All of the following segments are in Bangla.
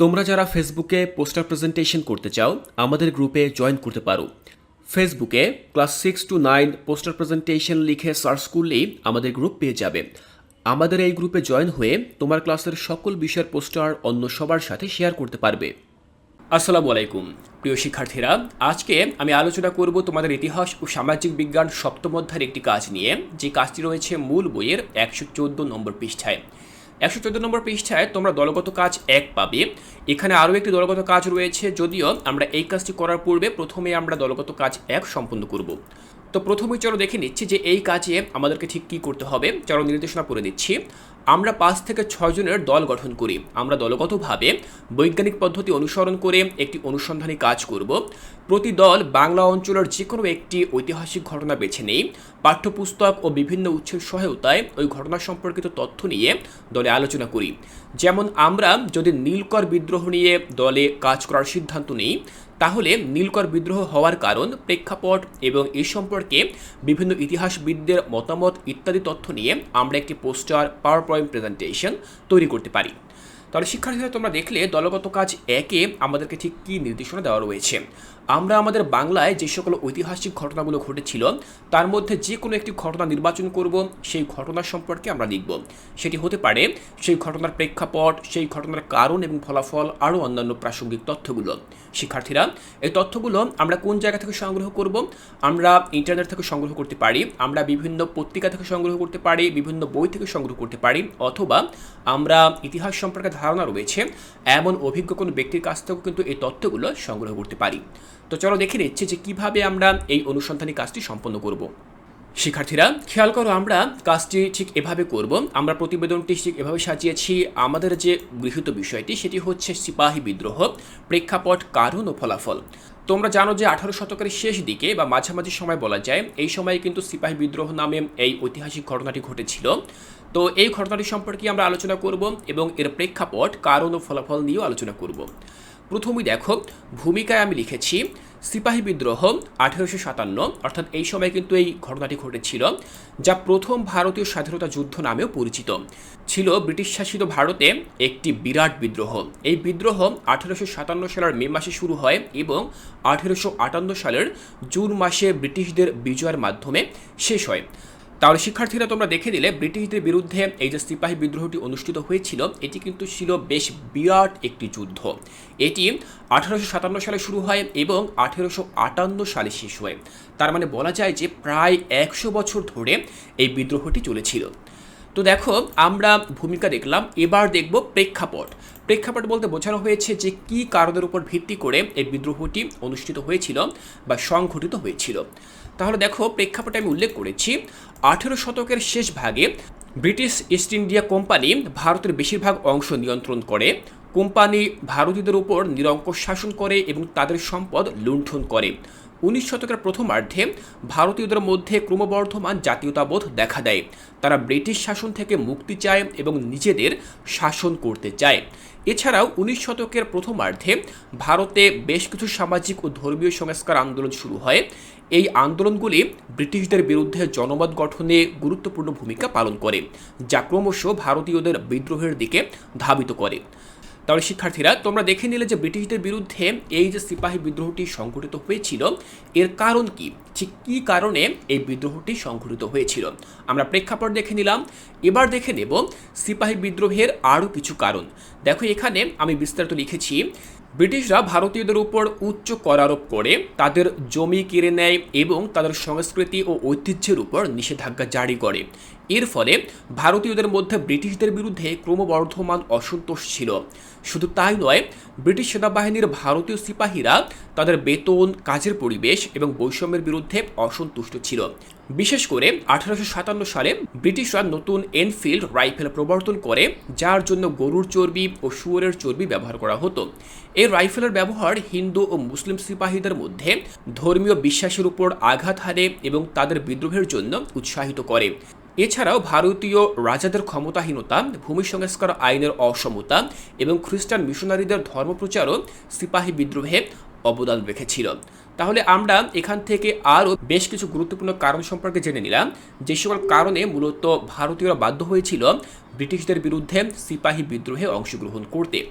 তোমরা যারা ফেসবুকে পোস্টার প্রেজেন্টেশন করতে চাও, আমাদের গ্রুপে জয়েন করতে পারো। ফেসবুকে class six to nine poster presentation লিখে সার্চ করলেই আমাদের গ্রুপ পেয়ে যাবে। আমাদের এই গ্রুপে জয়েন হয়ে তোমার ক্লাসের সকল বিষয়ের পোস্টার অন্য সবার সাথে শেয়ার করতে পারবে। আসসালামু আলাইকুম। প্রিয় শিক্ষার্থীরা, আজকে আমি আলোচনা করব তোমাদের ইতিহাস ও সামাজিক বিজ্ঞান সপ্তম অধ্যায়ের একটি কাজ নিয়ে। যে কাজটি রয়েছে মূল বইয়ের একশো চোদ্দ নম্বর পৃষ্ঠায়। একশো চোদ্দ নম্বর পৃষ্ঠায় তোমরা দলগত কাজ এক পাবে। এখানে আরও একটি দলগত কাজ রয়েছে, যদিও আমরা এই কাজটি করার পূর্বে প্রথমে আমরা দলগত কাজ এক সম্পন্ন করব। তো প্রথমেই চলো দেখে নিচ্ছি যে এই কাজে আমাদেরকে ঠিক কী করতে হবে। চলো নির্দেশনা করে দিচ্ছি আমরা পাঁচ থেকে ছয় জনের দল গঠন করি। আমরা দলগতভাবে বৈজ্ঞানিক পদ্ধতি অনুসরণ করে একটি অনুসন্ধানী কাজ করব। প্রতি দল বাংলা অঞ্চলের যে কোনো একটি ঐতিহাসিক ঘটনা বেছে নেই। পাঠ্যপুস্তক ও বিভিন্ন উৎসের সহায়তায় ওই ঘটনা সম্পর্কিত তথ্য নিয়ে দলে আলোচনা করি। যেমন আমরা যদি নীলকর বিদ্রোহ নিয়ে দলে কাজ করার সিদ্ধান্ত নিই তাহলে নীলকর বিদ্রোহ হওয়ার কারণ, প্রেক্ষাপট এবং এ সম্পর্কে বিভিন্ন ইতিহাসবিদদের মতামত ইত্যাদি তথ্য নিয়ে আমরা একটি পোস্টার পাওয়ার পয়েন্ট প্রেজেন্টেশন তৈরি করতে পারি। তাহলে শিক্ষার্থীরা, তোমরা দেখলে দলগত কাজ একে আমাদেরকে ঠিক কী নির্দেশনা দেওয়া রয়েছে? আমরা আমাদের বাংলায় যে সকল ঐতিহাসিক ঘটনাগুলো ঘটেছিল, তার মধ্যে যে কোনো একটি ঘটনা নির্বাচন করব, সেই ঘটনা সম্পর্কে আমরা লিখব। সেটি হতে পারে সেই ঘটনার প্রেক্ষাপট, সেই ঘটনার কারণ এবং ফলাফল, আরও অন্যান্য প্রাসঙ্গিক তথ্যগুলো। শিক্ষার্থীরা, এই তথ্যগুলো আমরা কোন জায়গা থেকে সংগ্রহ করব? আমরা ইন্টারনেট থেকে সংগ্রহ করতে পারি, আমরা বিভিন্ন পত্রিকা থেকে সংগ্রহ করতে পারি, বিভিন্ন বই থেকে সংগ্রহ করতে পারি, অথবা আমরা ইতিহাস সম্পর্কে ধারণা রয়েছে, এমন অভিজ্ঞ কোনো ব্যক্তির কাছ থেকেও কিন্তু এই তথ্যগুলো সংগ্রহ করতে পারি। তো চলো দেখে নিচ্ছি যে কীভাবে আমরা এই অনুসন্ধানী কাজটি সম্পন্ন করব। শিক্ষার্থীরা, খেয়াল করো আমরা কাজটি ঠিক এভাবে করব, আমরা প্রতিবেদনটি ঠিক এভাবে সাজিয়েছি, আমাদের যে গৃহীত বিষয়টি সেটি হচ্ছে সিপাহী বিদ্রোহ, প্রেক্ষাপট, কারণ ও ফলাফল। তোমরা জানো যে আঠারো শতকের শেষ দিকে বা মাঝামাঝি সময় বলা যায়, এই সময়ে কিন্তু সিপাহী বিদ্রোহ নামে এই ঐতিহাসিক ঘটনাটি ঘটেছিল। তো এই ঘটনাটি সম্পর্কে আমরা আলোচনা করব এবং এর প্রেক্ষাপট, কারণ ও ফলাফল নিয়েও আলোচনা করব। প্রথমেই দেখো, ভূমিকায় আমি লিখেছি সিপাহী বিদ্রোহ আঠেরোশো সাতান্ন, অর্থাৎ এই সময় কিন্তু এই ঘটনাটি ঘটেছিল, যা প্রথম ভারতীয় স্বাধীনতা যুদ্ধ নামেও পরিচিত। ছিল ব্রিটিশ শাসিত ভারতে একটি বিরাট বিদ্রোহ। এই বিদ্রোহ আঠেরোশো সাতান্ন সালের মে মাসে শুরু হয় এবং আঠেরোশো আটান্ন সালের জুন মাসে ব্রিটিশদের বিজয়ের মাধ্যমে শেষ হয়। তাহলে শিক্ষার্থীরা তোমরা দেখে দিলে ব্রিটিশদের বিরুদ্ধে এই যে সিপাহী বিদ্রোহটি অনুষ্ঠিত হয়েছিল, এটি কিন্তু ছিল বেশ বিরাট একটি যুদ্ধ। এটি আঠারোশো সাতান্ন সালে শুরু হয় এবং আঠেরোশো আটান্ন সালে শেষ হয়। তার মানে বলা যায় যে প্রায় একশো বছর ধরে এই বিদ্রোহটি চলেছিল। তো দেখো, আমরা ভূমিকা দেখলাম, এবার দেখব প্রেক্ষাপট। প্রেক্ষাপট বলতে বোঝানো হয়েছে যে কি কারণের উপর ভিত্তি করে এই বিদ্রোহটি অনুষ্ঠিত হয়েছিল বা সংঘটিত হয়েছিল। তাহলে দেখো, প্রেক্ষাপটে আমি উল্লেখ করেছি, আঠেরো শতকের শেষ ভাগে ব্রিটিশ ইস্ট ইন্ডিয়া কোম্পানি ভারতের বেশিরভাগ অংশ নিয়ন্ত্রণ করে। কোম্পানি ভারতীয়দের উপর নিরঙ্কুশ শাসন করে এবং তাদের সম্পদ লুণ্ঠন করে। উনিশ শতকের প্রথমার্ধে ভারতীয়দের মধ্যে ক্রমবর্ধমান জাতীয়তাবোধ দেখা দেয়। তারা ব্রিটিশ শাসন থেকে মুক্তি চায় এবং নিজেদের শাসন করতে চায়। এছাড়াও উনিশ শতকের প্রথমার্ধে ভারতে বেশ কিছু সামাজিক ও ধর্মীয় সংস্কার আন্দোলন শুরু হয়। এই আন্দোলনগুলি ব্রিটিশদের বিরুদ্ধে জনমত গঠনে গুরুত্বপূর্ণ ভূমিকা পালন করে, যা ক্রমশ ভারতীয়দের বিদ্রোহের দিকে ধাবিত করে। তাহলে শিক্ষার্থীরা, তোমরা দেখে নিলে যে ব্রিটিশদের বিরুদ্ধে এই যে সিপাহী বিদ্রোহটি সংঘটিত হয়েছিল, এর কারণ কি? ঠিক কী কারণে এই বিদ্রোহটি সংঘটিত হয়েছিল? আমরা প্রেক্ষাপট দেখে নিলাম। এবার দেখে নেব সিপাহী বিদ্রোহের আরও কিছু কারণ। দেখো এখানে আমি বিস্তারিত লিখেছি। ব্রিটিশরা ভারতীয়দের উপর উচ্চ করারোপ করে তাদের জমি কেড়ে নেয় এবং তাদের সংস্কৃতি ও ঐতিহ্যের উপর নিষেধাজ্ঞা জারি করে। এর ফলে ভারতীয়দের মধ্যে ব্রিটিশদের বিরুদ্ধে ক্রমবর্ধমান অসন্তোষ ছিল। শুধু তাই নয়, ব্রিটিশ সেনাবাহিনীর ভারতীয় সিপাহীরা তাদের বেতন, কাজের পরিবেশ এবং বৈষম্যের বিরুদ্ধে অসন্তুষ্ট ছিল। বিশেষ করে আঠারোশো সাতান্ন সালে ব্রিটিশরা নতুন এনফিল্ড রাইফেল প্রবর্তন করে, যার জন্য গরুর চর্বি ও শুয়োরের চর্বি ব্যবহার করা হতো। এই রাইফেলের ব্যবহার হিন্দু ও মুসলিম সিপাহীদের মধ্যে ধর্মীয় বিশ্বাসের উপর আঘাত হানে এবং তাদের বিদ্রোহের জন্য উৎসাহিত করে। এছাড়াও ভারতীয় রাজাদের ক্ষমতাহীনতা ভূমি সংস্কার আইনের অসমতা এবং খ্রিস্টান মিশনারিদের ধর্মপ্রচারও সিপাহী বিদ্রোহে অবদান রেখেছিল। তাহলে আমরা এখান থেকে আরও বেশ কিছু গুরুত্বপূর্ণ কারণ সম্পর্কে জেনে নিলাম। যে সকল কারণে মূলত ভারতীয়রা বাধ্য হয়েছিল ব্রিটিশদের বিরুদ্ধে সিপাহী বিদ্রোহে অংশগ্রহণ করতে।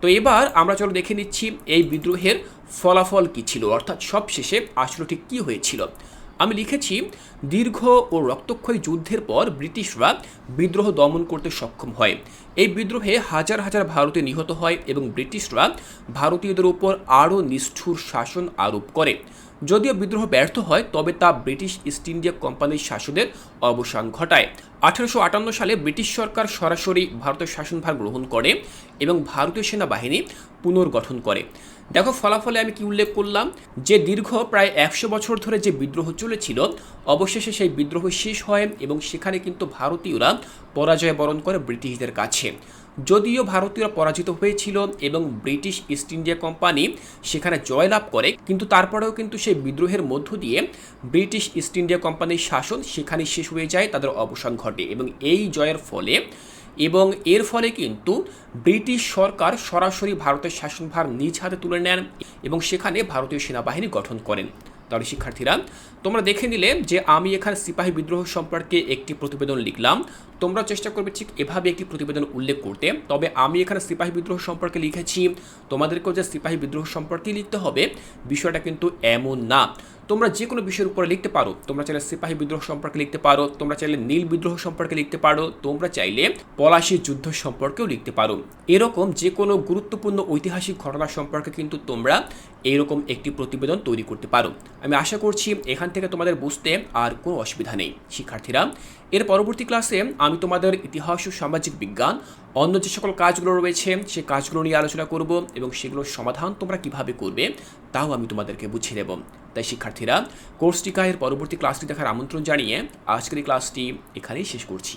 তো এবার আমরা চলো দেখে নিচ্ছি এই বিদ্রোহের ফলাফল কী ছিল, অর্থাৎ সবশেষে আসলে ঠিক কী হয়েছিল। আমি লিখেছি, দীর্ঘ ও রক্তক্ষয়ী যুদ্ধের পর ব্রিটিশরা বিদ্রোহ দমন করতে সক্ষম হয়। এই বিদ্রোহে হাজার হাজার ভারতীয় নিহত হয় এবং ব্রিটিশরা ভারতীয়দের উপর আরও নিষ্ঠুর শাসন আরোপ করে। যদিও বিদ্রোহ ব্যর্থ হয়, তবে তা ব্রিটিশ ইস্ট ইন্ডিয়া কোম্পানির শাসনের অবসান ঘটায়। আঠারোশো আটান্ন সালে ব্রিটিশ সরকার সরাসরি ভারতের শাসনভার গ্রহণ করে এবং ভারতীয় সেনাবাহিনী পুনর্গঠন করে। দেখো, ফলাফলে আমি কি উল্লেখ করলাম? যে দীর্ঘ প্রায় একশো বছর ধরে যে বিদ্রোহ চলেছিল, অবশেষে সেই বিদ্রোহ শেষ হয় এবং সেখানে কিন্তু ভারতীয়রা পরাজয় বরণ করে ব্রিটিশদের কাছে। যদিও ভারতীয়রা পরাজিত হয়েছিল এবং ব্রিটিশ ইস্ট ইন্ডিয়া কোম্পানি সেখানে জয়লাভ করে, কিন্তু তারপরেও কিন্তু সেই বিদ্রোহের মধ্য দিয়ে ব্রিটিশ ইস্ট ইন্ডিয়া কোম্পানির শাসন সেখানে শেষ হয়ে যায়, তাদের অবসান ঘটে এবং এই জয়ের ফলে এবং এর ফলে কিন্তু ব্রিটিশ সরকার সরাসরি ভারতের শাসনভার নিজ হাতে তুলে নেন এবং সেখানে ভারতীয় সেনাবাহিনী গঠন করেন। তাহলে শিক্ষার্থীরা, তোমরা দেখে নিলে যে আমি এখানে সিপাহী বিদ্রোহ সম্পর্কে একটি প্রতিবেদন লিখলাম। তোমরা চেষ্টা করবে ঠিক এভাবে একটি প্রতিবেদন উল্লেখ করতে। তবে আমি এখানে সিপাহী বিদ্রোহ সম্পর্কে লিখেছি। তোমাদেরকেও যে সিপাহী বিদ্রোহ সম্পর্কে লিখতে হবে, বিষয়টা কিন্তু এমন না। তোমরা যে কোনো বিষয়ের উপরে লিখতে পারো। তোমরা চাইলে সিপাহী বিদ্রোহ সম্পর্কে লিখতে পারো, তোমরা চাইলে নীল বিদ্রোহ সম্পর্কে লিখতে পারো, তোমরা চাইলে পলাশী যুদ্ধ সম্পর্কেও লিখতে পারো। এরকম যে কোনো গুরুত্বপূর্ণ ঐতিহাসিক ঘটনা সম্পর্কে কিন্তু তোমরা এইরকম একটি প্রতিবেদন তৈরি করতে পারো। আমি আশা করছি এখান থেকে তোমাদের বুঝতে আর কোনো অসুবিধা নেই। শিক্ষার্থীরা, এর পরবর্তী ক্লাসে আমি তোমাদের ইতিহাস ও সামাজিক বিজ্ঞান, অন্য যে সকল কাজগুলো রয়েছে সেই কাজগুলো নিয়ে আলোচনা করব এবং সেগুলোর সমাধান তোমরা কীভাবে করবে, তাও আমি তোমাদেরকে বুঝিয়ে দেব। তাই শিক্ষার্থীরা কোর্স টিকায়ের পরবর্তী ক্লাসটি দেখার আমন্ত্রণ জানিয়ে আজকের এই ক্লাসটি এখানেই শেষ করছি।